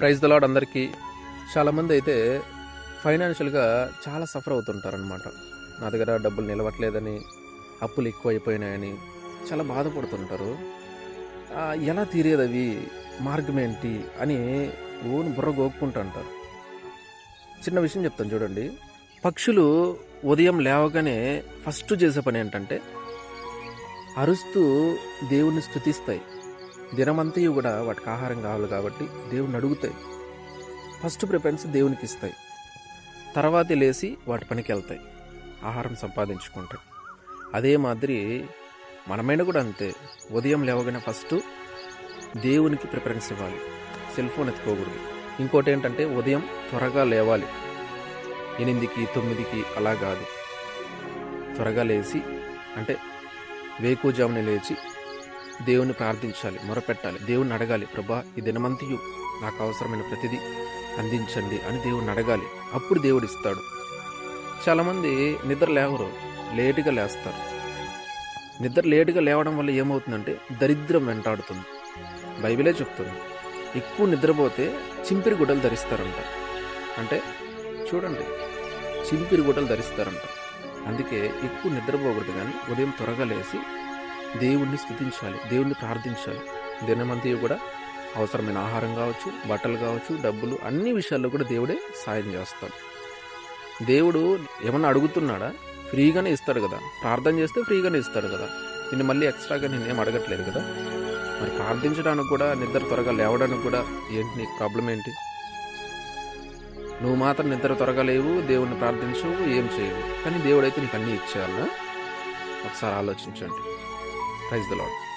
Praise the Lord అందరికీ. చాలామంది అయితే ఫైనాన్షియల్గా చాలా సఫర్ అవుతుంటారనమాట నా దగ్గర డబ్బులు నిలవట్లేదని అప్పులు ఎక్కువైపోయినాయని చాలా బాధపడుతుంటారు. ఎలా తీరేది అవి? మార్గం ఏంటి? అని ఓను బుర్ర గోక్కుంటుంటారు. చిన్న విషయం చెప్తాను చూడండి. పక్షులు ఉదయం లేవగానే ఫస్ట్ చేసే పని ఏంటంటే అరుస్తూ దేవుణ్ణి స్థుతిస్తాయి దినమంతయు కూడా వాటికి ఆహారం కావాలి కాబట్టి దేవుని అడుగుతాయి. ఫస్ట్ ప్రిఫరెన్స్ దేవునికి ఇస్తాయి. తర్వాత లేచి వాటి పనికి వెళ్తాయి. ఆహారం సంపాదించుకుంటాయి. అదే మాదిరి మనమైనా కూడా అంతే. ఉదయం లేవగానే ఫస్ట్ దేవునికి ప్రిఫరెన్స్ ఇవ్వాలి. సెల్ ఫోన్ ఎత్తుకోకూడదు. ఇంకోటి ఏంటంటే ఉదయం త్వరగా లేవాలి. ఎనిమిదికి తొమ్మిదికి అలా కాదు. త్వరగా లేచి అంటే వేకుజామున లేచి దేవుని ప్రార్థించాలి మొరపెట్టాలి దేవుని అడగాలి ప్రభా ఈ దినమంతయు నాకు అవసరమైన ప్రతిదీ అందించండి అని దేవుని అడగాలి. అప్పుడు దేవుడు ఇస్తాడు. చాలామంది నిద్ర లేవరు లేటుగా లేస్తారు. నిద్ర లేటుగా లేవడం వల్ల ఏమవుతుందంటే దరిద్రం వెంటాడుతుంది. బైబిలే చెప్తుంది ఎక్కువ నిద్రపోతే చింపిరి గుడ్డలు ధరిస్తారంట. అంటే చూడండి చింపిరి గుడ్డలు ధరిస్తారంట. అందుకే ఎక్కువ నిద్రపోకూడదు కానీ ఉదయం త్వరగా లేచి దేవుణ్ణి స్థుతించాలి దేవుణ్ణి ప్రార్థించాలి. దినమంతా కూడా అవసరమైన ఆహారం కావచ్చు బట్టలు కావచ్చు డబ్బులు అన్ని విషయాల్లో కూడా దేవుడే సాయం చేస్తాడు. దేవుడు ఏమన్నా అడుగుతున్నాడా? ఫ్రీగానే ఇస్తాడు కదా. ప్రార్థన చేస్తే ఫ్రీగానే ఇస్తాడు కదా. నిన్ను మళ్ళీ ఎక్స్ట్రాగా నేను ఏం అడగట్లేదు కదా. మరి ప్రార్థించడానికి కూడా నిద్ర త్వరగా లేవడానికి కూడా ఏంటి నీకు ప్రాబ్లం ఏంటి? నువ్వు మాత్రం నిద్ర త్వరగా లేవు దేవుణ్ణి ప్రార్థించవు ఏం చేయవు. కానీ దేవుడైతే నీకు అన్నీ ఇచ్చేయాలా ఒకసారి ఆలోచించండి. Praise the Lord.